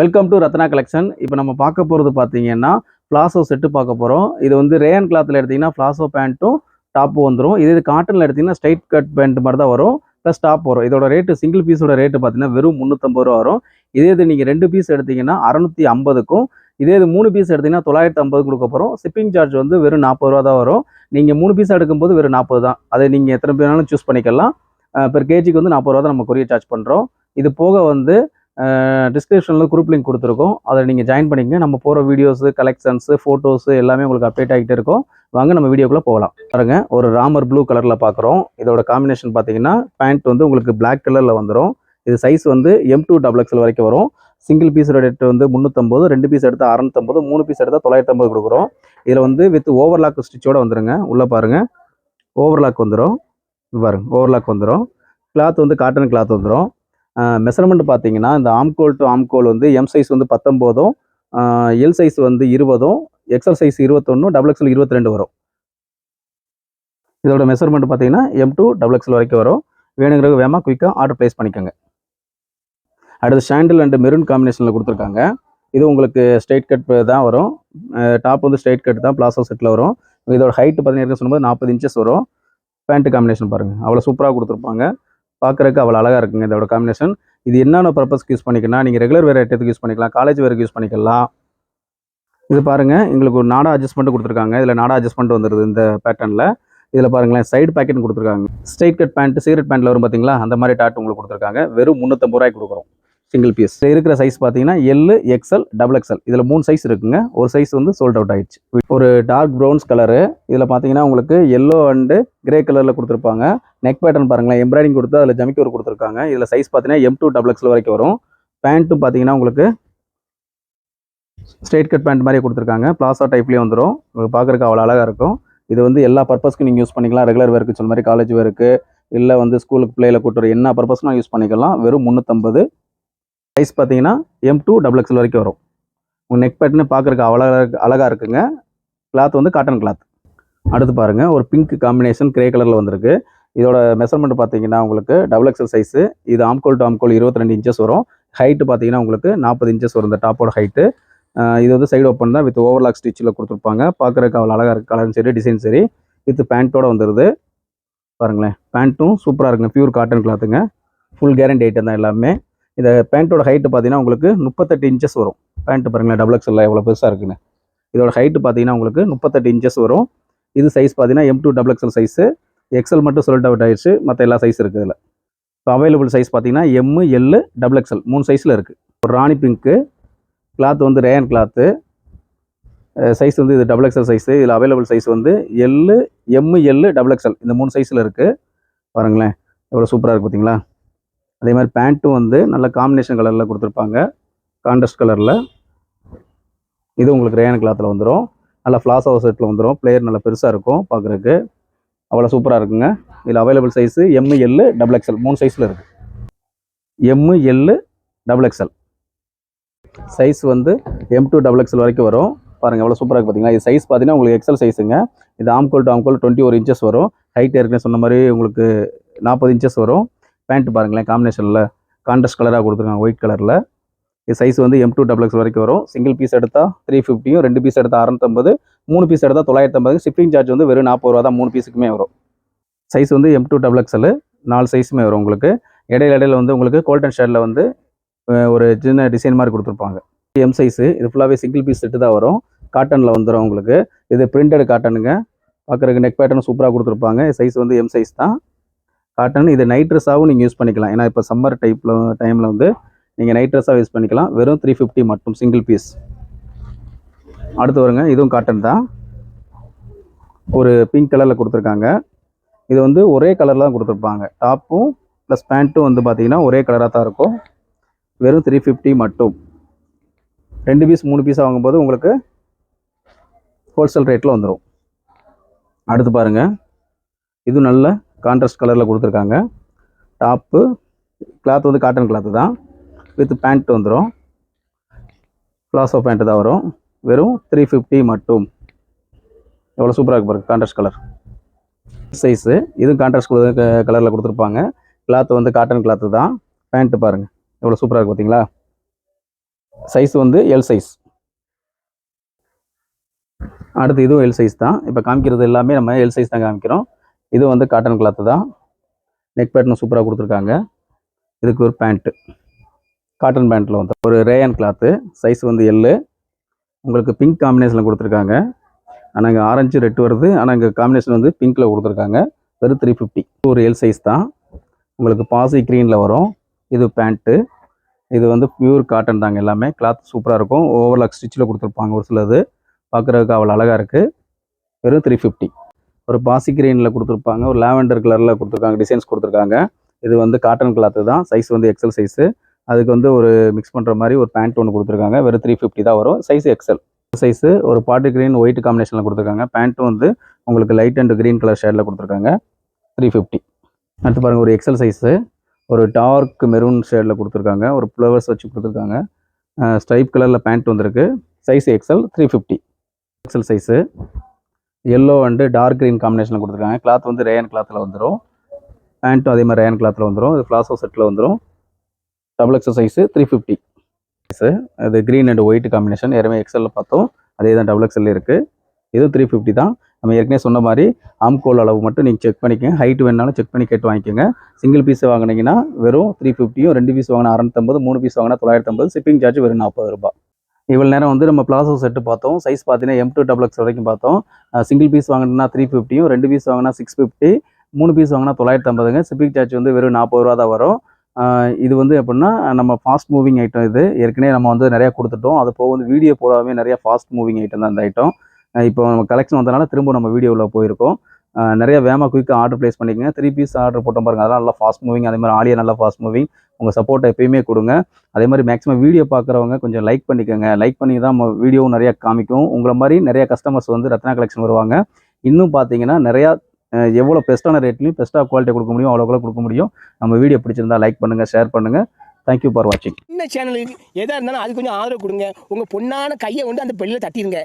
Welcome to Ratna collection இப்போ நம்ம பார்க்க போகிறது பார்த்தீங்கன்னா பிளாசோ செட்டு பார்க்க போகிறோம் இது வந்து ரேயன் கிளாத்தில் எடுத்தீங்கன்னா பிளாசோ பேண்ட்டும் டாப்பும் வந்துடும் இது இது காட்டனில் எடுத்தீங்கன்னா ஸ்ட்ரைட் கட் பேண்ட் மாதிரி தான் வரும். ப்ளஸ் டாப் வரும். இதோட ரேட்டு சிங்கிள் பீஸோட ரேட்டு பார்த்தீங்கன்னா வெறும் முந்நூற்றம்பது ரூபா வரும். இதே இது நீங்கள் ரெண்டு பீஸ் எடுத்தீங்கன்னா அறநூற்றி ஐம்பதுக்கும். இதே இது மூணு பீஸ் எடுத்தீங்கன்னா தொள்ளாயிரத்தி ஐம்பது கொடுக்க போகிறோம் ஷிப்பிங் சார்ஜ் வந்து வெறும் நாற்பது ரூபா தான் வரும். நீங்கள் மூணு பீஸ் எடுக்கும்போது வெறும் நாற்பது தான். அதை நீங்கள் எத்தனை பேர் வேணாலும் சூஸ் பண்ணிக்கலாம் பெர் கேஜிக்கு வந்து நாற்பது ரூபா தான் நம்ம கொரியர் சார்ஜ் பண்ணுறோம் இது போக வந்து டிஸ்கிரிப்ஷனில் குரூப் லிங்க் கொடுத்துருக்கோம். அதை நீங்கள் ஜாயின் பண்ணிக்கங்க. நம்ம போகிற வீடியோஸு கலெக்ஷன்ஸு ஃபோட்டோஸு எல்லாமே உங்களுக்கு அப்டேட் ஆகிட்டே இருக்கும். வாங்க நம்ம வீடியோக்குள்ளே போகலாம். பாருங்க ஒரு ராமர் ப்ளூ கலரில் பார்க்குறோம் இதோட காம்பினேஷன் பார்த்தீங்கன்னா பேண்ட் வந்து உங்களுக்கு பிளாக் கலரில் வந்துடும் இது சைஸ் வந்து எம் டூ டபுள் எக்ஸல் வரைக்கும் வரும். சிங்கிள் பீஸ் ரேட் வந்து முந்நூற்றம்பது ரெண்டு பீஸ் எடுத்தால் அறநூற்றம்பது மூணு பீஸ் எடுத்தால் தொள்ளாயிரத்தம்பது கொடுக்குறோம். இதில் வந்து வித் ஓவர்லாக் ஸ்டிச்சோட வந்துடுங்க உள்ளே பாருங்க. ஓவர்லாக் வந்துடும் பாருங்க ஓவர்லாக் வந்துடும் கிளாத் வந்து காட்டன் கிளாத் வந்துடும் மெஷர்மெண்ட் பார்த்தீங்கன்னா இந்த ஆம்கோல் டு ஆம்கோல் வந்து எம் சைஸ் வந்து பத்தொம்போதும் எல் சைஸ் வந்து இருபதும் எக்ஸல் சைஸ் இருபத்தொன்னும் டபுள் எக்ஸல் இருபத்தி ரெண்டு வரும். இதோட மெஷர்மெண்ட் பார்த்தீங்கன்னா எம் டூ டபுள் எக்ஸல் வரைக்கும் வரும். வேணுங்கிறது வேகமாக குயிக்காக ஆர்டர் ப்ளேஸ் பண்ணிக்கோங்க. அடுத்து சாண்டில் அண்டு மெரூன் காம்பினேஷனில் கொடுத்துருக்காங்க. இது உங்களுக்கு ஸ்ட்ரைட் கட் தான் வரும். டாப் வந்து ஸ்ட்ரைட் கட் தான் பிளாசோ செட்டில் வரும். இதோட ஹைட் பார்த்தீங்கன்னா சொல்லும்போது நாற்பது இன்ச்சஸ் வரும். பேண்ட்டு காம்பினேஷன் பாருங்கள் அவ்வளோ சூப்பராக கொடுத்துருப்பாங்க. பார்க்குறதுக்கு அவ்வளோ அழகாக இருக்குங்க இதோட காம்பினேஷன் இது என்னென்ன பர்பஸ்க்கு யூஸ் பண்ணிக்கலாம் நீங்கள் ரெகுலர் வேறு ஐட்டத்துக்கு யூஸ் பண்ணிக்கலாம் காலேஜ் வேருக்கு யூஸ் பண்ணிக்கலாம். இது பாருங்கள் எங்களுக்கு ஒரு நாடா அட்ஜஸ்ட்மெண்ட் கொடுத்துருக்காங்க. இதில் நாடா அட்ஜஸ்ட்மெண்ட் வந்துருது இந்த பேட்டர்னில் இதில் பாருங்களேன் சைடு பேக்கெட் கொடுத்துருக்காங்க. ஸ்ட்ரைட் கட் பேண்ட் சீரட் பேண்ட்டில் வரும் பார்த்தீங்களா அந்த மாதிரி டாட் உங்களுக்கு கொடுத்துருக்காங்க. வெறும் முந்நூற்றம்பது ரூபாய்க்கு கொடுக்குறோம். சிங்கிள் பீஸ் இருக்கிற சைஸ் பார்த்தீங்கன்னா எல் எக்ஸல் டபுள் எக்ஸ்எல் இதில் மூணு சைஸ் இருக்குங்க. ஒரு சைஸ் வந்து சோல்ட் அவுட் ஆயிடுச்சு. ஒரு டார்க் ப்ரௌன்ஸ் கலரு இதில் பார்த்தீங்கன்னா உங்களுக்கு எல்லோ அண்டு கிரே கலரில் கொடுத்துருப்பாங்க. நெக் பேட்டர்ன் பாருங்களேன் எம்ப்ராய்டிங் கொடுத்து அதில் ஜமிக்கி ஒரு கொடுத்துருக்காங்க. இதில் சைஸ் பார்த்தீங்கன்னா எம் டூ டபுள் எக்ஸல் வரைக்கும் வரும். பேண்ட்டும் பார்த்தீங்கன்னா உங்களுக்கு ஸ்ட்ரைட் கட் பேண்ட் மாதிரி கொடுத்துருக்காங்க. பிளாசா டைப்லேயே வந்துடும் உங்களுக்கு பார்க்குறக்கு அவ்வளோ அழகாக இருக்கும். இது வந்து எல்லா பர்பஸ்க்கும் நீங்கள் யூஸ் பண்ணிக்கலாம். ரெகுலர் வேருக்கு சொன்ன மாதிரி காலேஜ் வேருக்கு இல்லை வந்து ஸ்கூலுக்கு பிள்ளைகளை கூட்டுற என்ன பர்பஸ்னால் யூஸ் பண்ணிக்கலாம். வெறும் முந்நூற்றம்பது சைஸ் பார்த்தீங்கன்னா எம் டூ டபுள் எக்ஸ்எல் வரைக்கும் வரும். உங்கள் நெக் பேட்டர்னு பார்க்குறக்கு அவ்வளோ அழகாக இருக்குங்க. கிளாத் வந்து காட்டன் கிளாத் அடுத்து பாருங்கள் ஒரு பிங்க் காம்பினேஷன் கிரே கலரில் வந்திருக்கு. இதோட மெஷர்மெண்ட் பார்த்தீங்கன்னா உங்களுக்கு டபுள் எக்ஸ்எல் சைஸு இது ஆம்கோல் டு ஆம்கோல் இருபத்தி ரெண்டு இன்ச்சஸ் வரும். ஹைட்டு பார்த்தீங்கன்னா உங்களுக்கு நாற்பது இன்ச்சஸ் வரும் இந்த டாப்போட ஹைட்டு இது வந்து சைடு ஓப்பன் தான் வித் ஓவர்லாக் ஸ்டிச்சில் கொடுத்துருப்பாங்க. பார்க்குறக்கு அவ்வளோ அழகாக இருக்குது கலரும் சரி டிசைன் சரி. வித் பேண்ட்டோட வந்துடுது பாருங்களேன் பேண்ட்டும் சூப்பராக இருக்குங்க ப்யூர் காட்டன் கிளாத்துங்க ஃபுல் கேரண்டி ஐட்டம் தான் எல்லாமே. இந்த பேண்ட்டோட ஹைட்டு பார்த்தீங்கன்னா உங்களுக்கு முப்பத்தெட்டு இன்ச்சஸ் வரும். பேண்ட்டு பாருங்களேன் டபுள் எக்ஸ்எல்ல எவ்வளோ பெருசாக இருக்குன்னு. இதோட ஹைட்டு பார்த்தீங்கன்னா உங்களுக்கு முப்பத்தெட்டு இன்ச்சஸ் வரும். இது சைஸ் பார்த்தீங்கன்னா M to double XL size XL மட்டும் சொல்லிட்டு அவுட் ஆயிடுச்சு. மற்ற எல்லா சைஸ் இருக்குது இதில். இப்போ அவைலபிள் சைஸ் பார்த்தீங்கன்னா எம்மு எல்லு டபுள் எக்ஸ்எல் மூணு சைஸில் இருக்குது ஒரு ராணி பிங்க்கு கிளாத் வந்து ரேயன் கிளாத்து சைஸ் வந்து இது டபுள் எக்ஸ்எல் சைஸு இதில் அவைலபிள் சைஸ் வந்து L M L double XL இந்த மூணு சைஸில் இருக்குது பாருங்களேன் எவ்வளோ சூப்பராக இருக்குது பார்த்தீங்களா? அதே மாதிரி பேண்ட்டும் வந்து நல்ல காம்பினேஷன் கலரில் கொடுத்துருப்பாங்க. கான்ட்ராஸ்ட் கலரில் இது உங்களுக்கு ரேயன் கிளாத்தில் வந்துடும் நல்லா ஃப்ளாஸ் ஹவுஸ் செட்டில் வந்துடும் பிளேயர் நல்லா பெருசாக இருக்கும் பார்க்குறதுக்கு. அவ்வளோ சூப்பராக இருக்குங்க. இதில் available size M L double XL மூணு சைஸில் இருக்குது M L double XL size வந்து எம் டூ டபுள் எக்ஸ்எல் வரைக்கும் வரும். பாருங்கள் எவ்வளோ சூப்பராக இருக்குது பார்த்தீங்களா இது சைஸ் பார்த்தீங்கன்னா உங்களுக்கு எக்ஸல் சைஸுங்க இது ஆம்கோல் டு ஆம்கோல் டுவெண்ட்டி ஒரு இன்ச்சஸ் வரும். ஹைட் ஏற்கனவே சொன்ன மாதிரி உங்களுக்கு நாற்பது இன்ச்சஸ் வரும். பேண்ட் பாருங்களேன் காம்பினேஷனில் கான்ட்ரஸ்ட் கலராக கொடுத்துருக்காங்க ஒயிட் கலரில் இது சைஸ் வந்து எம் டூ டபுள் எக்ஸ் வரைக்கும் வரும். சிங்கிள் பீஸ் எடுத்தால் த்ரீ ஃபிஃப்டியும் ரெண்டு பீஸ் எடுத்தால் அறநூத்தம்பது. மூணு பீஸ் எடுத்தால் தொள்ளாயிரத்தி ஐம்பது ஷிப்பிங் சார்ஜ் வந்து வெறும் நாற்பது ரூபா தான் மூணு பீஸுக்குமே வரும். சைஸ் வந்து எம் டூ டபுள் எக்ஸல் நாலு சைஸுமே வரும் உங்களுக்கு. இடையில இடையில வந்து உங்களுக்கு கோல்டன் ஷேடில் வந்து ஒரு சின்ன டிசைன் மாதிரி கொடுத்துருப்பாங்க. எம் சைஸு இது ஃபுல்லாகவே சிங்கிள் பீஸ் செட்டு தான் வரும். காட்டனில் வந்துடும் உங்களுக்கு. இது பிரிண்டட் காட்டனுங்க பார்க்குறதுக்கு நெக் பேட்டர்ன் சூப்பராக கொடுத்துருப்பாங்க. சைஸ் வந்து எம் சைஸ் தான். காட்டன் இது நைட் ட்ரெஸ்ஸாகவும் நீங்கள் யூஸ் பண்ணிக்கலாம். ஏன்னா இப்போ சம்மர் டைப்பில் டைமில் வந்து நீங்கள் நைட் ட்ரெஸ்ஸாக யூஸ் பண்ணிக்கலாம். வெறும் த்ரீ ஃபிஃப்டி மட்டும் சிங்கிள் பீஸ் அடுத்து வருங்க. இதுவும் காட்டன் தான். ஒரு பிங்க் கலரில் கொடுத்துருக்காங்க. இது வந்து ஒரே கலரில் தான் கொடுத்துருப்பாங்க. டாப்பும் ப்ளஸ் பேண்ட்டும் வந்து பார்த்தீங்கன்னா ஒரே கலராக தான் இருக்கும். வெறும் த்ரீ ஃபிஃப்டி மட்டும். ரெண்டு பீஸ் மூணு பீஸ் வாங்கும்போது உங்களுக்கு ஹோல்சேல் ரேட்டில் வந்துடும் அடுத்து பாருங்கள் இது நல்ல கான்ட்ராஸ்ட் கலரில் கொடுத்துருக்காங்க. டாப்பு கிளாத் வந்து காட்டன் கிளாத்து தான். வித் பேண்ட் வந்துடும் பிளாசோ பேண்ட்டு தான் வரும். வெறும் த்ரீ ஃபிஃப்டி மட்டும். எவ்வளோ சூப்பராக இருக்கு பாருங்க கான்ட்ராஸ்ட் கலர் சைஸு இதுவும் கான்ட்ராஸ்ட் கலரில் கொடுத்துருப்பாங்க. கிளாத் வந்து காட்டன் கிளாத்து தான். பேண்ட்டு பாருங்கள் எவ்வளோ சூப்பராக இருக்கு பார்த்தீங்களா சைஸ் வந்து எல் சைஸ் அடுத்து இதுவும் எல் சைஸ் தான். இப்போ காமிக்கிறது எல்லாமே நம்ம எல் சைஸ் தான் காமிக்கிறோம். இது வந்து காட்டன் கிளாத்து தான். நெக் பேட்டர்ன் சூப்பராக கொடுத்துருக்காங்க. இதுக்கு ஒரு பேண்ட்டு காட்டன் பேண்ட்டில் வந்து ஒரு ரேயன் கிளாத்து சைஸ் வந்து எல்லு உங்களுக்கு பிங்க் காம்பினேஷனில் கொடுத்துருக்காங்க. ஆனால் இங்கே ஆரஞ்சு ரெட் வருது. ஆனால் இங்கே காம்பினேஷன் வந்து பிங்க்கில் கொடுத்துருக்காங்க. வெறும் த்ரீ ஃபிஃப்டி ஒரு எல் சைஸ் தான். உங்களுக்கு பாசி க்ரீனில் வரும். இது பேண்ட்டு இது வந்து பியூர் காட்டன் தாங்க எல்லாமே. கிளாத் சூப்பராக இருக்கும். ஓவர்லாக் ஸ்டிச்சில் கொடுத்துருப்பாங்க ஒரு சிலது. பார்க்குறதுக்கு அவ்வளோ அழகாக இருக்குது வெறும் த்ரீ ஃபிஃப்டி ஒரு பாசி கிரீனில் கொடுத்துருப்பாங்க ஒரு லாவெண்டர் கலரில் கொடுத்துருக்காங்க டிசைன்ஸ் கொடுத்துருக்காங்க. இது வந்து காட்டன் கிளாத்து தான். சைஸ் வந்து எக்ஸல் சைஸு அதுக்கு வந்து ஒரு மிக்ஸ் பண்ணுற மாதிரி ஒரு பேண்ட் ஒன்று கொடுத்துருக்காங்க. வெறும் த்ரீ ஃபிஃப்டி தான் வரும். சைஸ் எக்ஸல் சைஸு ஒரு பாட்டு கிரீன் ஒயிட் காம்பினேஷனில் கொடுத்துருக்காங்க. பேண்ட்டும் வந்து உங்களுக்கு லைட் அண்ட் க்ரீன் கலர் ஷேடில் கொடுத்துருக்காங்க. த்ரீ ஃபிஃப்டி அடுத்து பாருங்கள் ஒரு எக்ஸல் சைஸு ஒரு டார்க் மெரூன் ஷேடில் கொடுத்துருக்காங்க. ஒரு ஃப்ளவர்ஸ் வச்சு கொடுத்துருக்காங்க. ஸ்ட்ரைப் கலரில் பேண்ட் வந்திருக்கு. Size XL three fifty XL size yellow and dark green காம்பினேஷனில் கொடுத்துருக்காங்க. கிளாத் வந்து ரேயன் கிளாத்தில் வந்துடும் பேண்ட்டும் அதே மாதிரி ரேயன் கிளாத்தில் வந்துடும் இது ஃப்ளாசோ செட்டில் வந்துடும் double XL size three fifty அது க்ரீன் அண்ட் ஒயிட் காம்பினேஷன் ஏற்கனவே எக்ஸலில் பார்த்தோம். அதே தான் டபுள் எக்ஸல் இருக்குது இதுவும் த்ரீ ஃபிஃப்டி தான். நம்ம ஏற்கனவே சொன்ன மாதிரி ஆம்கோல் அளவு மட்டும் நீங்கள் செக் பண்ணிக்கோங்க. ஹைட் வேணாலும் செக் பண்ணி கேட்டு வாங்கிக்கோங்க. சிங்கிள் பீஸ் வாங்கினீங்கன்னா வெறும் த்ரீ ஃபிஃப்டியும் ரெண்டு பீஸ் வாங்கினா அறநூத்தம்பது மூணு பீஸ் வாங்கினா தொள்ளாயிரத்தம்பது ஷிப்பிங் சார்ஜ் வெறும் நாற்பது ரூபாய். இவ்வளோ நேரம் வந்து நம்ம பிளாசோ செட்டு பார்த்தோம். சைஸ் பார்த்தீங்கன்னா எம் டூ டபுள் எக்ஸ் வரைக்கும் பார்த்தோம். சிங்கிள் பீஸ் வாங்கினா த்ரீ ஃபிஃப்டியும் ரெண்டு பீஸ் வாங்கினா சிக்ஸ் ஃபிஃப்டி மூணு பீஸ் வாங்கினா தொள்ளாயிரத்தி ஐம்பதுங்க. சிப்பிக் சார்ஜ் வந்து வெறும் நாற்பது ரூபா தான் வரும் இது வந்து எப்படின்னா நம்ம ஃபாஸ்ட் மூவிங் ஐட்டம் இது. ஏற்கனவே நம்ம வந்து நிறையா கொடுத்துட்டோம். அது போக வந்து வீடியோ போடாமே நிறையா ஃபாஸ்ட் மூவிங் ஐட்டம் தான் இந்த ஐட்டம் இப்போ நம்ம கலெக்ஷன் வந்தனால திரும்ப நம்ம வீடியோவில் போயிருக்கோம். நிறைய வேமா குயிக்காக ஆர்டர் ப்ளேஸ் பண்ணிக்கங்க. த்ரீ பீஸ் ஆர்டர் போட்டோம் பாருங்க. அதெல்லாம் நல்லா ஃபாஸ்ட் மூவிங் அதே மாதிரி ஆலியா நல்லா ஃபாஸ்ட் மூவிங் உங்கள் சப்போர்ட்டை எப்பயுமே கொடுங்க. அதே மாதிரி மேக்ஸிமம் வீடியோ பார்க்குறவங்க கொஞ்சம் லைக் பண்ணிக்கோங்க. லைக் பண்ணி தான் நம்ம வீடியோவும் நிறையா காமிக்கும். உங்களை மாதிரி நிறைய கஸ்டமர்ஸ் வந்து ரத்னா கலெக்ஷன் வருவாங்க. இன்னும் பார்த்தீங்கன்னா நிறையா எவ்வளோ பெஸ்ட்டான ரேட்லையும் பெஸ்ட்டாக குவாலிட்டி கொடுக்க முடியும் அவ்வளோ கொடுக்க முடியும். நம்ம வீடியோ பிடிச்சிருந்தா லைக் பண்ணுங்கள் ஷேர் பண்ணுங்கள் தேங்க்யூ ஃபார் வாட்சிங் இந்த சேனலுக்கு எதாக இருந்தாலும் அது கொஞ்சம் ஆதரவு கொடுங்க. உங்கள் பொண்ணான கையை கொண்டு அந்த பெல்லில் தட்டிடுங்க